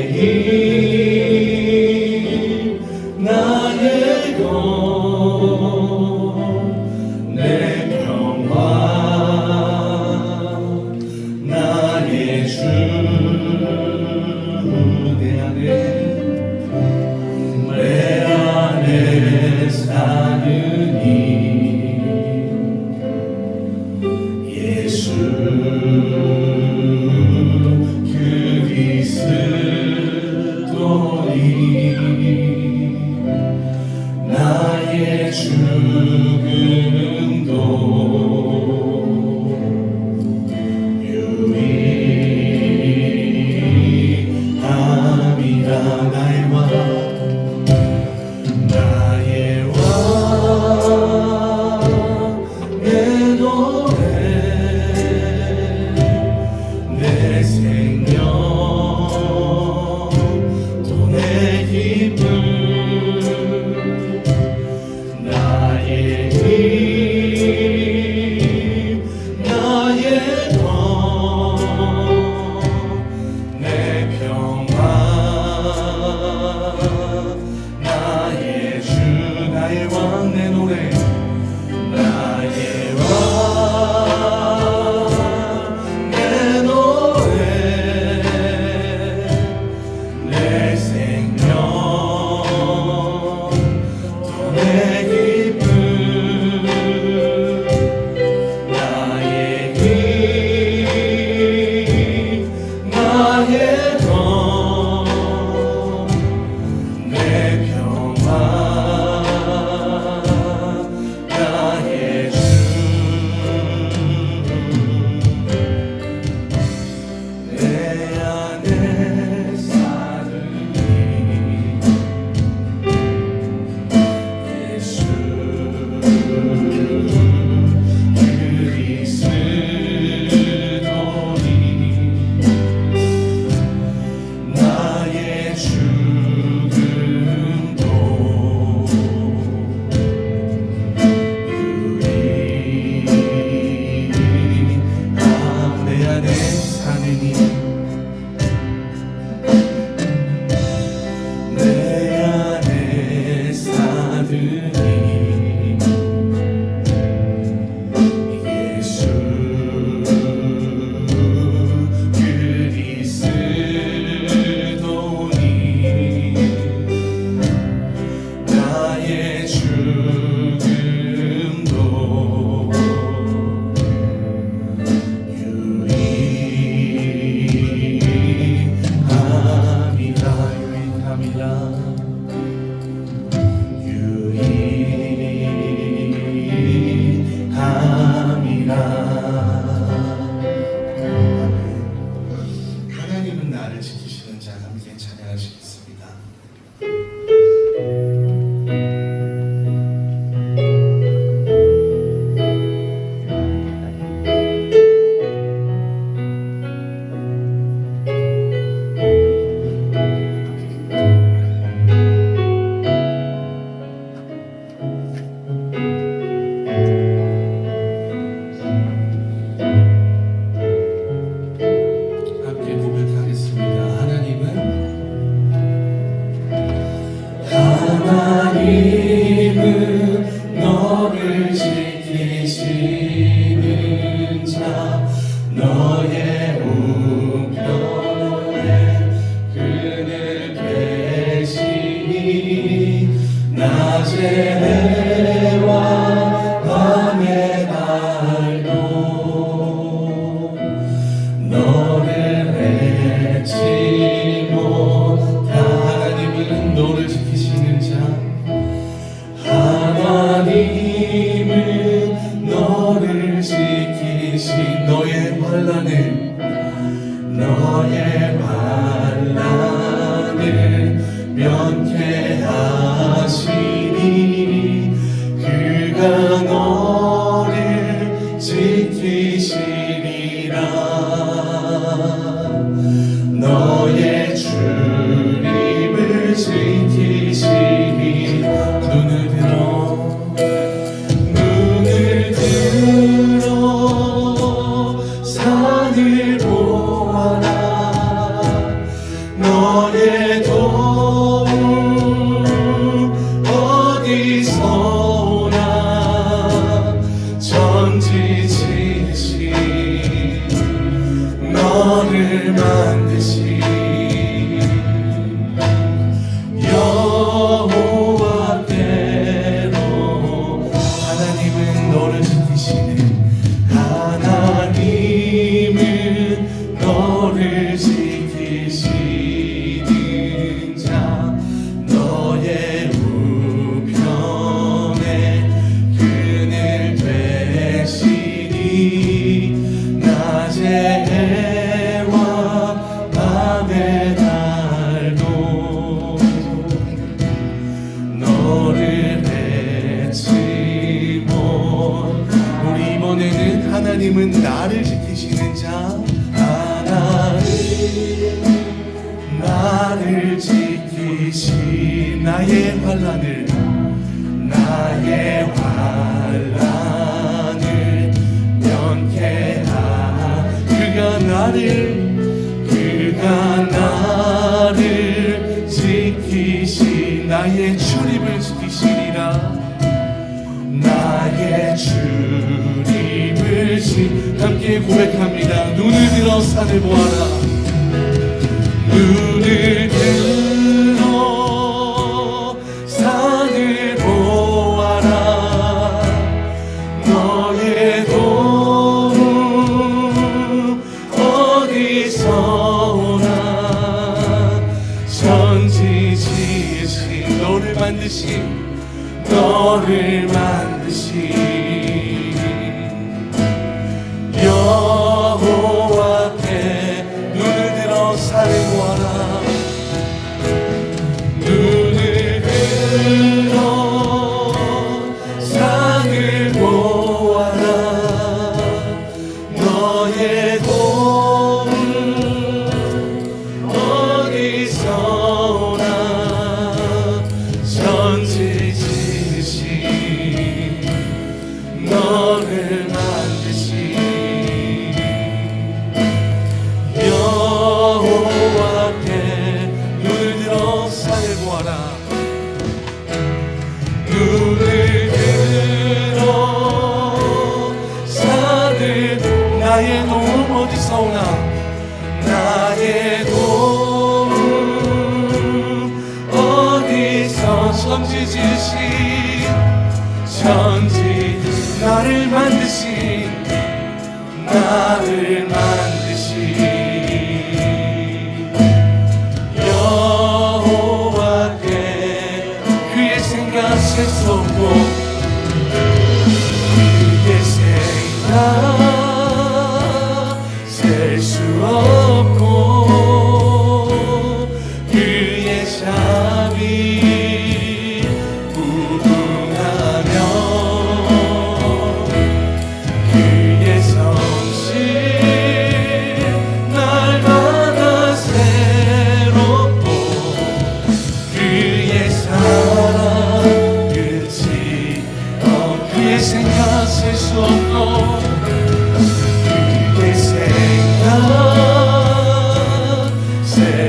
나의 힘 나의 영 주님 되신 함께 고백합니다. 눈을 들어 산을 보아라. 눈을 들어 산을 보아라. 너의 도움 어디서 오나. 천지 지으신 너를 만드신 너를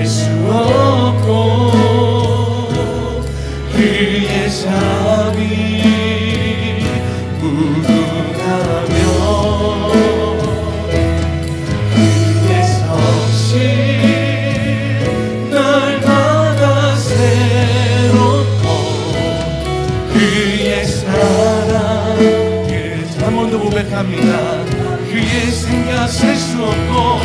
수 없고 그의 자비 무궁하며 그의 성실 날마다 새롭고 그의 사랑. 예, 그한 번도 고백합니다. 그의 생각 셀수 없고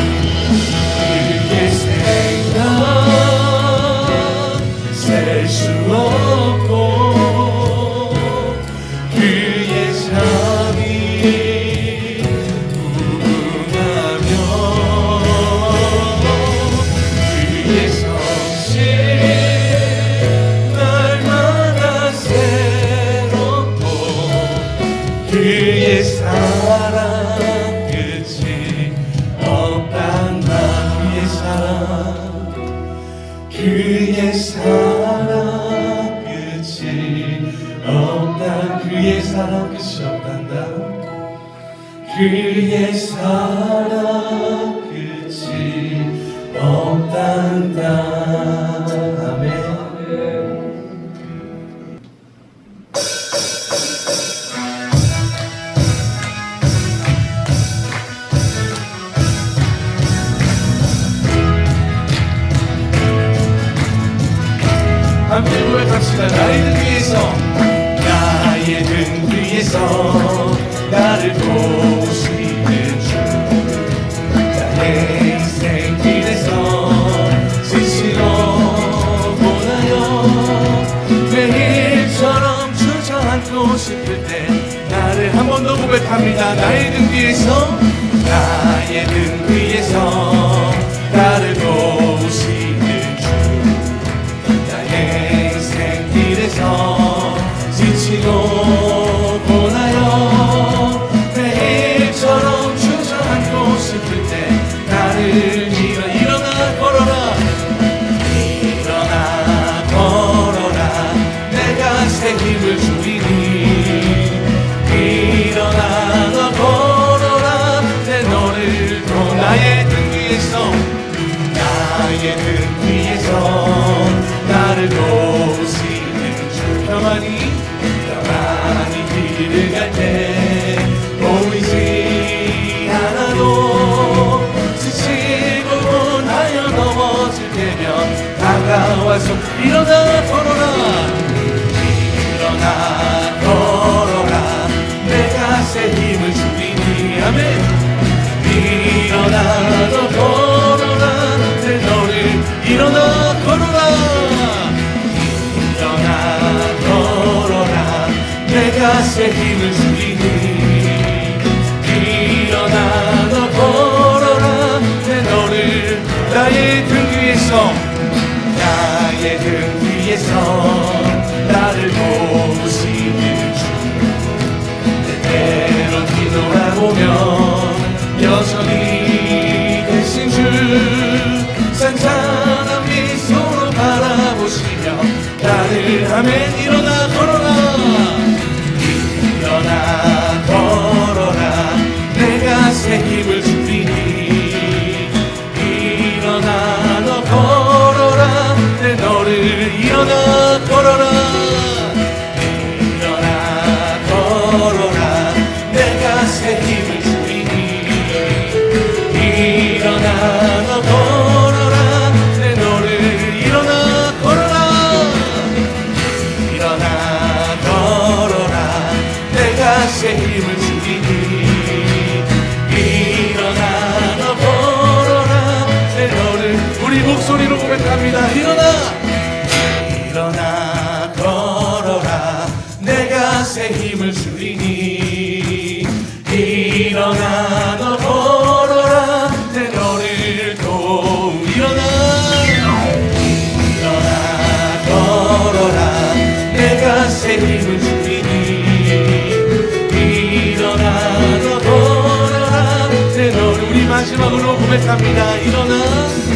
어디서 나를 보시는 주. 나의 인생 길에서 스스로 보나요? 매일처럼 주저앉고 싶을 때 나를 한 번 더 고백합니다. 나의 등 뒤에서 빛에 힘을 주리니 일어나 너 걸어라. 내 너를 나의 등 위에서 나의 등 위에서. 고백합니다. 이거는.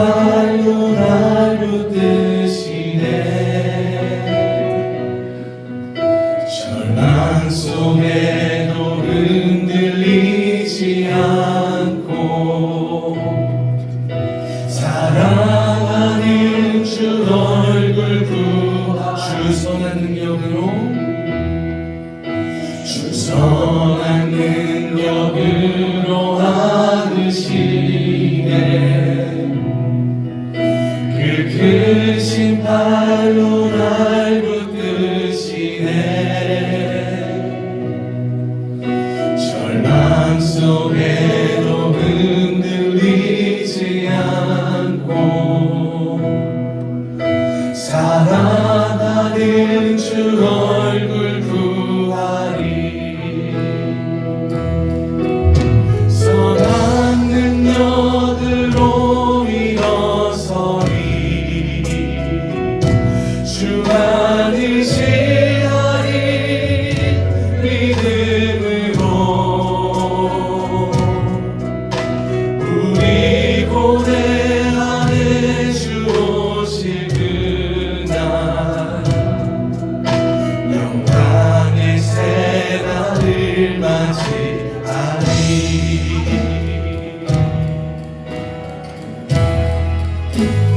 Oh. 절망 이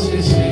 꺼지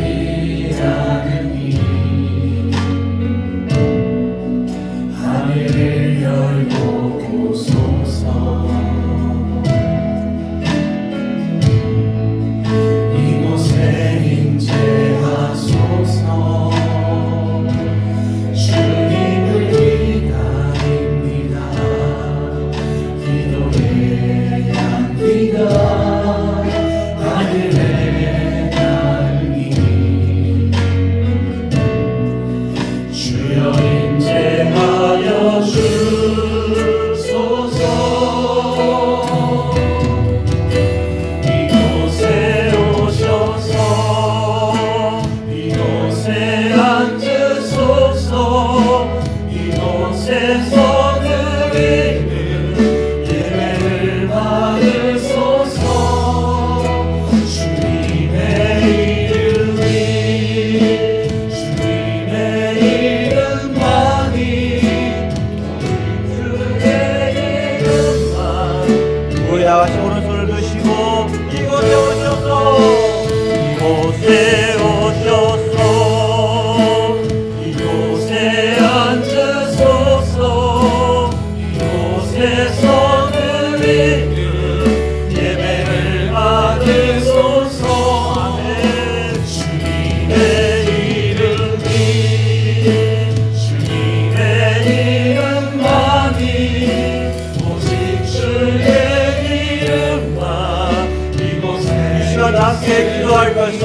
함께 기도할 것은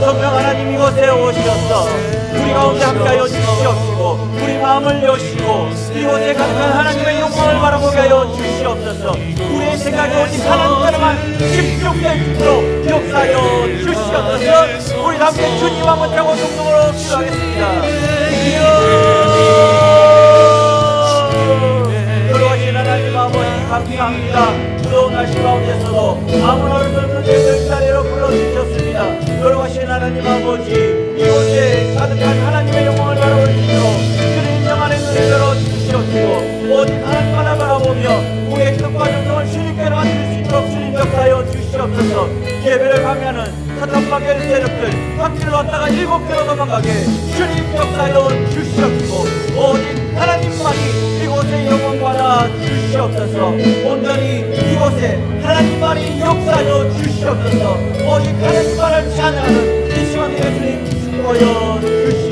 성령 하나님 이곳에 오셔서. 우리 가운데 함께하여 주시옵시고 우리 마음을 여시고 이곳에 가득한 하나님의 영광을 바라보게 하여 주시옵소서. 우리의 생각이 오직 하나님께로만 집중될 수 있도록 역사하여 주시옵소서. 우리 다 함께 주님 한번 자고 동동으로 기도하겠습니다. 돌아가신 하나님 아버지 감사합니다 무더운 날씨 가운데서도 할수 없는 예배 자리로 불러주셨습니다. 돌아가신 하나님 아버지 이곳에 가득한 하나님의 영광을 있도록 주를 인정하는 눈을 열어주시옵시고 오직 하나님만 바라보며 우리의 뜻과 정성을 주님께로 드릴 수 있도록 주님 역사하여 주시옵소서. 예배를 가면은 사탄 마귀의 세력들 한 길로 왔다가 일곱 개로 도망가게 주님 역사하여 주시옵시고 오직 하나님만이 이곳에 영광 받아 주시옵소서. 온전히 이곳에 하나님만이 역사하여 주시옵소서. 오직 하나님만을 찬양하는 이 시간 예수님 축복하여